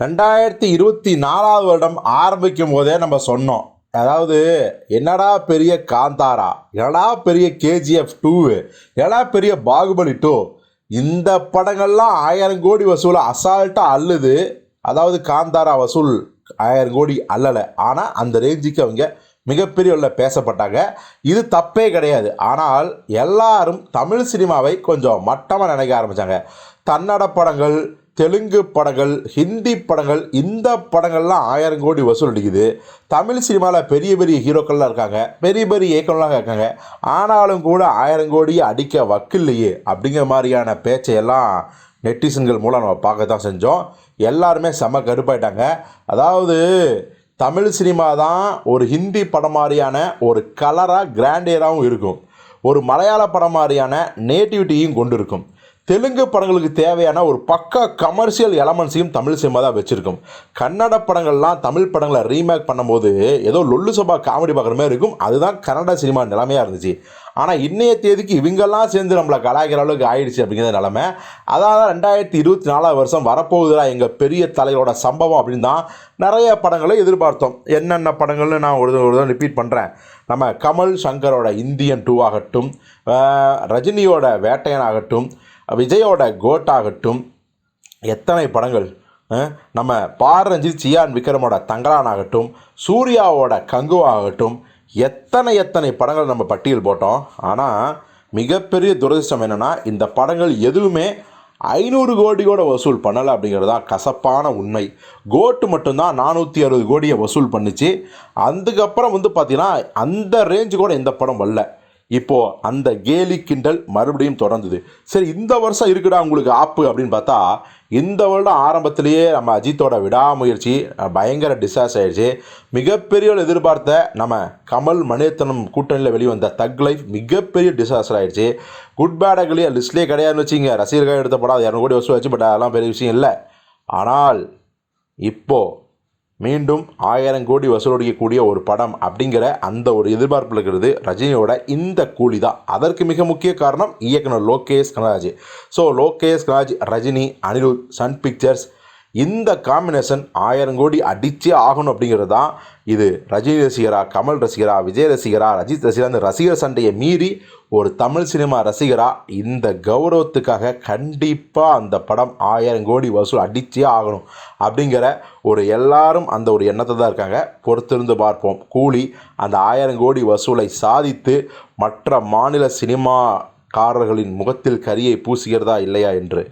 ரெண்டாயிரத்தி இருபத்தி நாலாவது வருடம் ஆரம்பிக்கும் போதே நம்ம சொன்னோம். அதாவது என்னடா பெரிய காந்தாரா? என்னடா பெரிய கேஜிஎஃப் டூவு என்னடா பெரிய பாகுபலி டூ இந்த படங்கள்லாம் ஆயிரம் கோடி வசூலை அசால்ட்டாக அள்ளுது. அதாவது காந்தாரா வசூல் ஆயிரம் கோடி அல்லலை. ஆனால் அந்த ரேஞ்சுக்கு அவங்க மிகப்பெரிய உள்ள பேசப்பட்டாங்க. இது தப்பே கிடையாது. ஆனால் எல்லாரும் தமிழ் சினிமாவை கொஞ்சம் மட்டமாக நினைக்க ஆரம்பித்தாங்க தன்னட படங்கள் தெலுங்கு படங்கள் ஹிந்தி படங்கள் இந்த படங்கள்லாம் ஆயிரம் கோடி வசூல் அடிக்குது. தமிழ் சினிமாவில் பெரிய பெரிய ஹீரோக்கள்லாம் இருக்காங்க. பெரிய பெரிய இயக்கம்லாம் இருக்காங்க. ஆனாலும் கூட ஆயிரம் கோடியை அடிக்க வக்கில்லையே அப்படிங்கிற மாதிரியான பேச்சையெல்லாம் நெட்டிசன்கள் மூலம் நம்ம பார்க்க தான் செஞ்சோம். எல்லாருமே செம கடுப்பாயிட்டாங்க. அதாவது தமிழ் சினிமா தான் ஒரு ஹிந்தி படம் மாதிரியான ஒரு கலராக கிராண்டியராகவும் இருக்கும். ஒரு மலையாள படம் மாதிரியான நேட்டிவிட்டியும் கொண்டு இருக்கும் தெலுங்கு படங்களுக்கு தேவையான ஒரு பக்கா கமர்ஷியல் எலமெண்ட்ஸையும் தமிழ் சினிமா தான் வச்சுருக்கும். கன்னட படங்கள்லாம் தமிழ் படங்களை ரீமேக் பண்ணும்போது ஏதோ லொல்லு சபா காமெடி பார்க்குற மாதிரி இருக்கும். அதுதான் கன்னட சினிமா நிலைமையாக இருந்துச்சு. ஆனால் இன்றைய தேதிக்கு இவங்கெல்லாம் சேர்ந்து நம்மளை கலாய்க்கிற அளவுக்கு ஆயிடுச்சு அப்படிங்கிற நிலமை. அதாவது ரெண்டாயிரத்தி இருபத்தி நாலாவது வருஷம் வரப்போகுதுடா எங்கள் பெரிய தலைவரோட சம்பவம் அப்படின்னு தான் நிறைய படங்களை எதிர்பார்த்தோம். என்னென்ன படங்கள்னு நான் ஒரு ஒரு ரிப்பீட் பண்ணுறேன் நம்ம கமல் சங்கரோட இந்தியன் டூ ஆகட்டும் ரஜினியோட வேட்டையன் ஆகட்டும் விஜயோட கோட் ஆகட்டும் எத்தனை படங்கள் நம்ம பாரஞ்சித் சியான் விக்ரமோட தங்கலான் ஆகட்டும் சூர்யாவோட கங்குவாகட்டும் எத்தனை எத்தனை படங்கள் நம்ம பட்டியல் போட்டோம். ஆனால் மிகப்பெரிய துரதிர்ஷ்டம் என்னென்னா இந்த படங்கள் எதுவுமே ஐநூறு கோடியோட வசூல் பண்ணலை அப்படிங்கிறது தான் கசப்பான உண்மை. கோட்டு மட்டும்தான் நானூற்றி அறுபது கோடியை வசூல் பண்ணுச்சு. அதுக்கப்புறம் வந்து பார்த்திங்கன்னா அந்த ரேஞ்சு கூட எந்த படம் வரல. இப்போ அந்த கேலி கிண்டல் மறுபடியும் தொடர்ந்தது. சரி இந்த வருஷம் இருக்குடா உங்களுக்கு ஆப்பு அப்படின்னு பார்த்தா இந்த வருடம் ஆரம்பத்திலேயே நம்ம அஜித்தோட விடாமுயற்சி பயங்கர டிசாஸ் ஆயிடுச்சு. மிகப்பெரிய எதிர்பார்த்த நம்ம கமல் மணிரத்னம் கூட்டணியில் வெளிவந்த தக் லைஃப் மிகப்பெரிய டிசாஸ்டர் ஆயிடுச்சு. குட் பேட் லிஸ்ட்லேயே கிடையாதுன்னு வச்சிங்க ரசிகர்கள் எடுத்த படம் அது இரநூறு கோடி வசூல் வச்சு பட் அதெல்லாம் பெரிய விஷயம் இல்லை. ஆனால் இப்போது மீண்டும் ஆயிரம் கோடி வசூலடிக்கக்கூடிய ஒரு படம் அப்படிங்கிற அந்த ஒரு எதிர்பார்ப்பில் இருக்கிறது ரஜினியோட இந்த கூலி தான் அதற்கு மிக முக்கிய காரணம் இயக்குனர் Lokesh Kanagaraj so Lokesh Kanagaraj Rajini Anirudh Sun Pictures இந்த காம்பினேஷன் ஆயிரம் கோடி அடிச்சே ஆகணும் அப்படிங்கிறது தான் இது ரஜினி ரசிகரா கமல் ரசிகரா விஜய் ரசிகரா ரஜித் ரசிகரா அந்த ரசிகர் சண்டையை மீறி ஒரு தமிழ் சினிமா ரசிகரா இந்த கௌரவத்துக்காக கண்டிப்பாக அந்த படம் ஆயிரம் கோடி வசூல் அடிச்சே ஆகணும் அப்படிங்கிற ஒரு எல்லாரும் அந்த ஒரு எண்ணத்தை தான் இருக்காங்க. பொறுத்திருந்து பார்ப்போம். கூலி அந்த ஆயிரம் கோடி வசூலை சாதித்து மற்ற மாநில சினிமாக்காரர்களின் முகத்தில் கரியை பூசுகிறதா இல்லையா என்று.